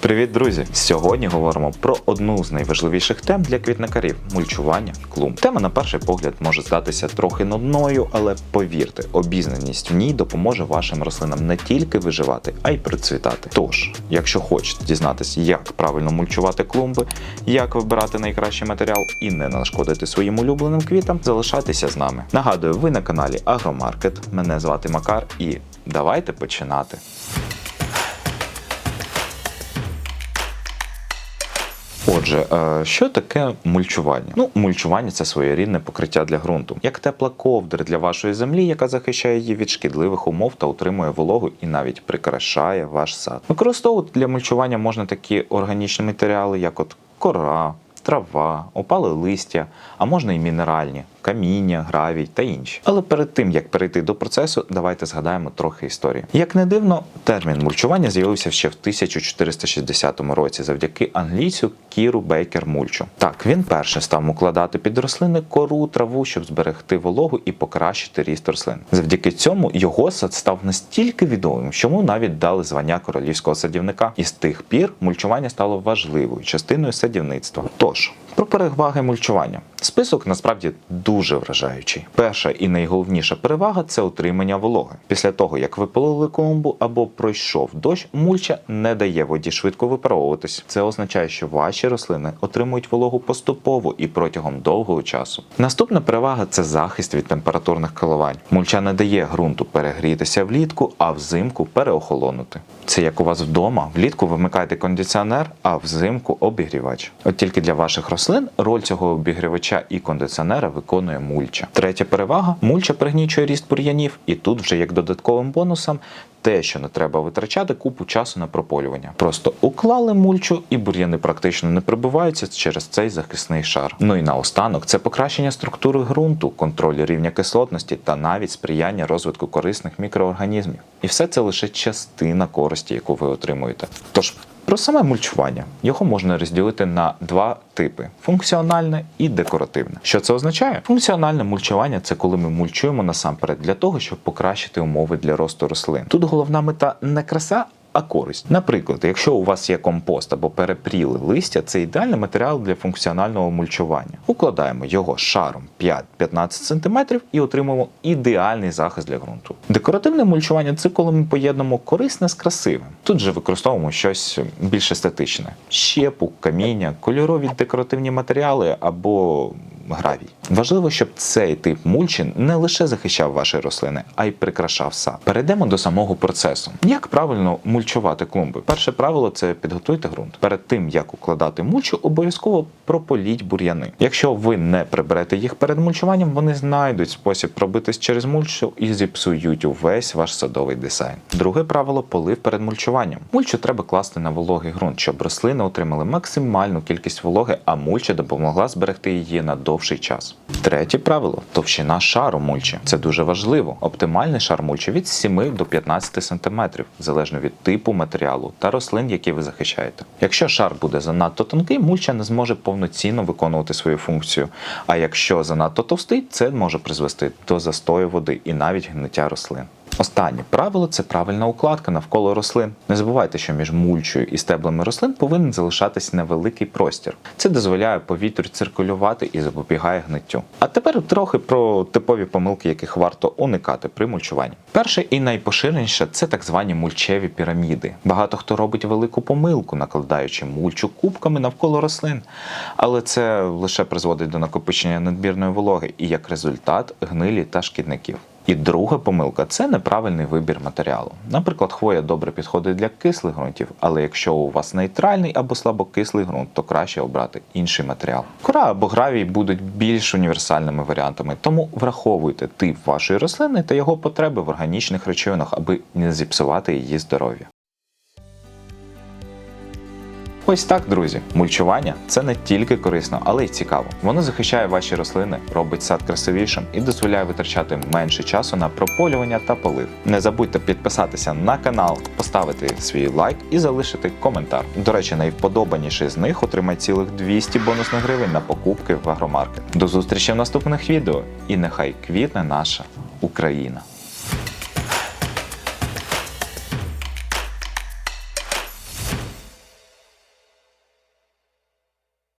Привіт, друзі! Сьогодні говоримо про одну з найважливіших тем для квітникарів мульчування клумб. Тема на перший погляд може здатися трохи нудною, але повірте, обізнаність в ній допоможе вашим рослинам не тільки виживати, а й процвітати. Тож, якщо хочете дізнатися, як правильно мульчувати клумби, як вибирати найкращий матеріал і не нашкодити своїм улюбленим квітам, залишайтеся з нами. Нагадую, ви на каналі Агромаркет. Мене звати Макар, і давайте починати. Отже, е, що таке мульчування? Ну, мульчування це своєрідне покриття для ґрунту, як тепла ковдра для вашої землі, яка захищає її від шкідливих умов та утримує вологу і навіть прикрашає ваш сад. Використовувати для мульчування можна такі органічні матеріали, як от кора. Трава, опале листя, а можна і мінеральні, каміння, гравій та інші. Але перед тим як перейти до процесу, давайте згадаємо трохи історії. Як не дивно, термін мульчування з'явився ще в 1460 році завдяки англійцю Кіру Бейкер Мульчу. Так, він перше став укладати під рослини кору, траву, щоб зберегти вологу і покращити ріст рослин. Завдяки цьому його сад став настільки відомим, що йому навіть дали звання королівського садівника. І з тих пір мульчування стало важливою частиною садівництва. Тож про переваги мульчування. Список насправді дуже вражаючий. Перша і найголовніша перевага це отримання вологи. Після того, як ви полили клумбу або пройшов дощ, мульча не дає воді швидко випаровуватись. Це означає, що ваші рослини отримують вологу поступово і протягом довгого часу. Наступна перевага це захист від температурних коливань. Мульча не дає ґрунту перегрітися влітку, а взимку переохолонути. Це як у вас вдома. Влітку вимикаєте кондиціонер, а взимку обігрівач. От тільки для ваших рослин роль цього обігрівача і кондиціонера виконує мульча. Третя перевага мульча пригнічує ріст бур'янів, і тут вже як додатковим бонусом. Те, що не треба витрачати купу часу на прополювання. Просто уклали мульчу, і бур'яни практично не прибиваються через цей захисний шар. Ну і наостанок це покращення структури ґрунту, контроль рівня кислотності та навіть сприяння розвитку корисних мікроорганізмів. І все це лише частина користі, яку ви отримуєте. Тож про саме мульчування його можна розділити на два типи: функціональне і декоративне. Що це означає? Функціональне мульчування це коли ми мульчуємо насамперед для того, щоб покращити умови для росту рослин. Тут головна мета не краса. А користь, наприклад, якщо у вас є компост або перепріли листя, це ідеальний матеріал для функціонального мульчування. Укладаємо його шаром 5-15 см і отримуємо ідеальний захист для ґрунту. Декоративне мульчування це коли ми поєднуємо корисне з красивим. Тут же використовуємо щось більш естетичне: щепу, каміння, кольорові декоративні матеріали або гравій. Важливо, щоб цей тип мульчі не лише захищав ваші рослини, а й прикрашав сад. Перейдемо до самого процесу. Як правильно мульчувати клумби? Перше правило це підготуйте ґрунт. Перед тим як укладати мульчу, обов'язково прополіть бур'яни. Якщо ви не приберете їх перед мульчуванням, вони знайдуть спосіб пробитись через мульчу і зіпсують увесь ваш садовий дизайн. Друге правило полив перед мульчуванням. Мульчу треба класти на вологий ґрунт, щоб рослини отримали максимальну кількість вологи, а мульча допомогла зберегти її на довший час. Третє правило товщина шару мульчі. Це дуже важливо. Оптимальний шар мульчі від 7 до 15 см, залежно від типу матеріалу та рослин, які ви захищаєте. Якщо шар буде занадто тонкий, мульча не зможе повноцінно виконувати свою функцію. А якщо занадто товстий, це може призвести до застою води і навіть гниття рослин. Останнє правило це правильна укладка навколо рослин. Не забувайте, що між мульчою і стеблами рослин повинен залишатись невеликий простір. Це дозволяє повітрю циркулювати і запобігає гниттю. А тепер трохи про типові помилки, яких варто уникати при мульчуванні. Перше і найпоширеніше це так звані мульчеві піраміди. Багато хто робить велику помилку, накладаючи мульчу кубками навколо рослин, але це лише призводить до накопичення надмірної вологи і як результат гнилі та шкідників. І друга помилка це неправильний вибір матеріалу. Наприклад, хвоя добре підходить для кислих ґрунтів, але якщо у вас нейтральний або слабокислий ґрунт, то краще обрати інший матеріал. Кора або гравій будуть більш універсальними варіантами, тому враховуйте тип вашої рослини та його потреби в органічних речовинах, аби не зіпсувати її здоров'я. Ось так, друзі. Мульчування це не тільки корисно, але й цікаво. Воно захищає ваші рослини, робить сад красивішим і дозволяє витрачати менше часу на прополювання та полив. Не забудьте підписатися на канал, поставити свій лайк і залишити коментар. До речі, найвподобаніший з них отримає цілих 200 бонусних гривень на покупки в агромаркет. До зустрічі в наступних відео і нехай квітне наша Україна!